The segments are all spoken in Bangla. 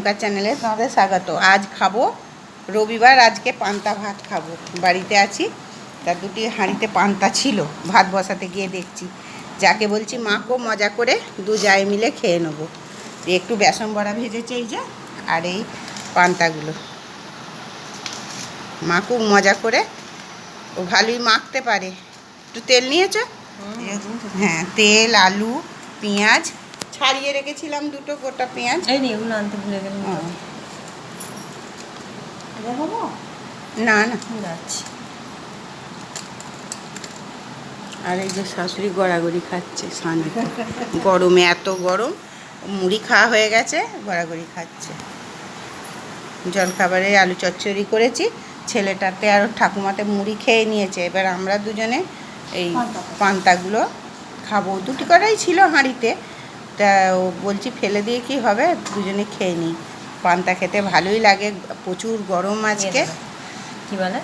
ঝুমকা চ্যানেলে তোমাদের স্বাগত। আজ খাব রবিবার আজকে পান্তা ভাত খাব। বাড়িতে আছি তার দুটি হাঁড়িতে পান্তা ছিল ভাত বসাতে গিয়ে দেখছি। যাকে বলছি মাকেও মজা করে দু জায় মিলে খেয়ে নেব। একটু বেসন বড়া ভেজেছে এই যে আর এই পান্তাগুলো। মা খুব মজা করে ও ভালোই মাখতে পারে। একটু তেল নিয়েছো? হ্যাঁ তেল আলু পেঁয়াজ ছাড়িয়ে রেখেছিলাম দুটো গোটা পেঁয়াজ। এই নিয়ে ওগুলো আনতে ভুলে গেলাম। না না। যাচ্ছি। আর এই যে শাশুড়ি গড়াগড়ি খাচ্ছে সানি গরমে এত গরম মুড়ি খাওয়া হয়ে গেছে গড়াগড়ি খাচ্ছে। জলখাবারে আলু চচ্চড়ি করেছি ছেলেটাতে আর ঠাকুমাতে মুড়ি খেয়ে নিয়েছে। এবার আমরা দুজনে এই পান্তাগুলো খাব। দুটি করেই ছিল হাঁড়িতে তা ও বলছি ফেলে দিয়ে কি হবে? দুজনে খেয়ে নিই পান্তা খেতে ভালোই লাগে প্রচুর গরম আজকে। কি বলে?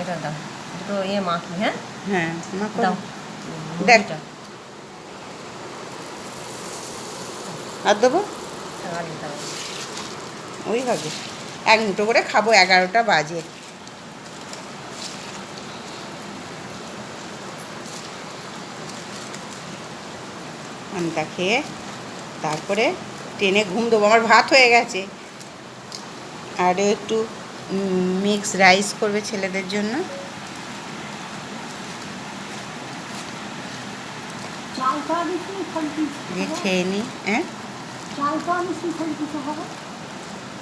এটা দাও দুটো ইয়ে মাখি হ্যাঁ? হ্যাঁ দাও। দেখ। আর দেবো। ওই হবে। এক মুঠো করে খাব এগারোটা বাজে। পান্তা খেয়ে তারপরে ট্রেনে ঘুম দেবো। আমার ভাত হয়ে গেছে। আর একটু মিক্স রাইস করবে ছেলেদের জন্য। দিয়ে খেয়ে নিই হ্যাঁ?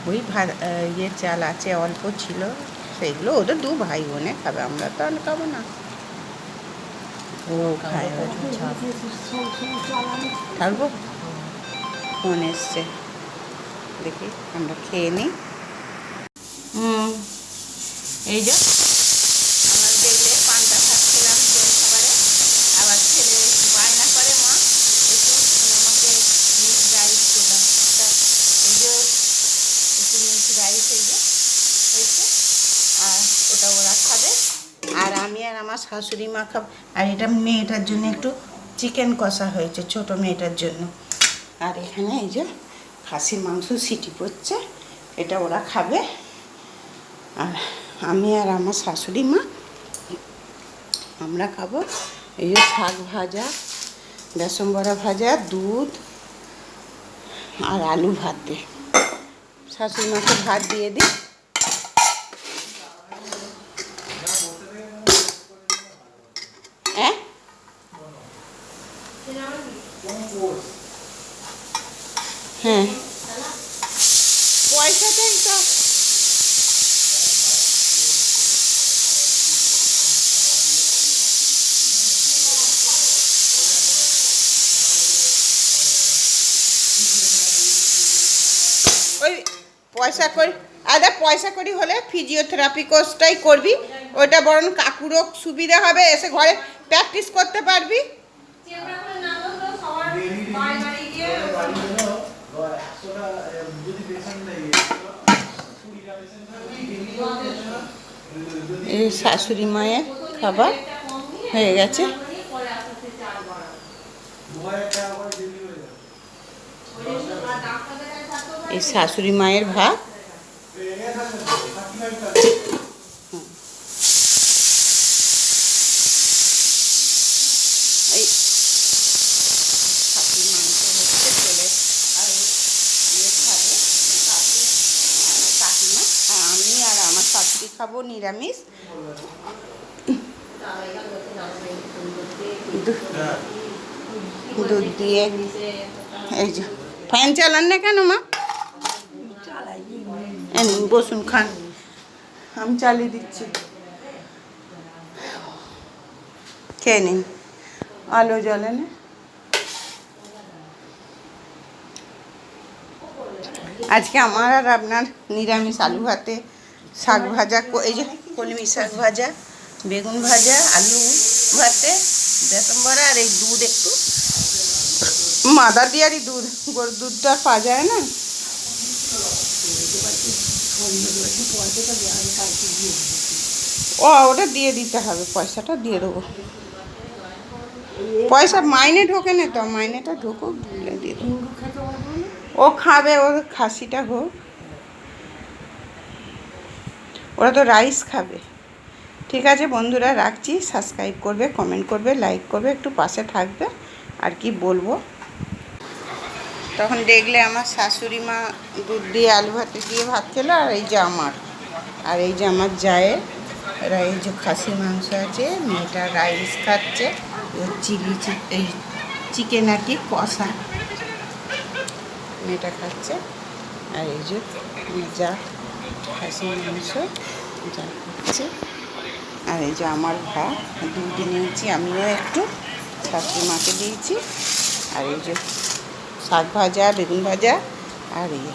ওই ভাত ইয়ে চাল আছে অল্প ছিল। সেগুলো ওদের দু ভাই বোনে খাবে আমরা তো আর খাব না। ও খায় থাকব? ফোন এসছে। দেখি আমরা খেয়ে নিই। হুম এই যে আমরা দেখলে পান্তা খাচ্ছিলাম জল খাবারে আবার ছেলে বায়না করে মা একটু আমাকে মিক্স রাইস করলাম তা এই যে একটু মিক্স রাইস এই যে হয়েছে আর ওটা ওরা খাবে আর আমি আর আমার শাশুড়ি মা খাব। আর এটা মেয়েটার জন্য একটু চিকেন কষা হয়েছে, ছোট মেয়েটার জন্য। আর এখানে এই যে খাসির মাংস সিটি পড়ছে, এটা ওরা খাবে। আর আমি আর আমার শাশুড়ি মা, আমরা খাব এই যে শাক ভাজা, বেসন বড়া ভাজা, দুধ আর আলু ভাত। দিয়ে শাশুড়ি মাকে ভাত দিয়ে দিই হ্যাঁ হ্যাঁ। পয়সাটাই তো ওই পয়সা করি আরে পয়সা করি হলে ফিজিওথেরাপি কোর্সটাই করবি। ওইটা বরং কাকুরও সুবিধা হবে এসে ঘরে প্র্যাকটিস করতে পারবি। এই শাশুড়ি মায়ের খাবার হয়ে গেছে। এই শাশুড়ি মায়ের ভাত। এই খাসির মাংস হচ্ছে ছেলে আর ইয়ে খাবে কাকু আর কাকিমা আর আমি আর আমার শাশুড়ি খাব নিরামিষ। দুধ দিয়ে। এই যে, ফ্যান চালান না কেন মা? বসুন, খান। আমি চালিয়ে দিচ্ছি। খেয়ে নিন। আলো জ্বলে না? আজকে আমার আর আপনার নিরামিষ আলু ভাতে শাক ভাজা এই যে কলমি শাক ভাজা, বেগুন ভাজা, আলু ভাতে, বেসন বড়া আর এই দুধ একটু। মাদার দিয়ারই দুধ, গরুর দুধটা পাওয়া যায় না? ও, ওটা দিয়ে দিতে হবে, পয়সাটা দিয়ে দেবো। পয়সা মাইনে ঢোকে না তো, মাইনেটা ঢুকুক দিয়ে ও খাবে, ওর খাসিটা হোক। ওরা তো রাইস খাবে। ঠিক আছে বন্ধুরা, রাখছি। সাবস্ক্রাইব করবে কমেন্ট করবে লাইক করবে, একটু পাশে থাকবে। আর কি বলব? তখন দেখলে আমার শাশুড়ি মা দুধ দিয়ে আলু ভাতে দিয়ে ভাত খেলো, আর এই যে আমার। আর এই যে আমার জায়ের, এরা এই যে খাসি মাংস আছে, মেয়েটা রাইস খাচ্ছে চিলি এই চিকেন আর কি কষা। মেয়েটা খাচ্ছে, আর এই যে যা আর এই যে আমার ভাত, দুধ নিয়েছি আমিও একটু। শাশুড়ি মাকে দিয়েছি। আর এই যে শাক ভাজা, বেগুন ভাজা, আর এই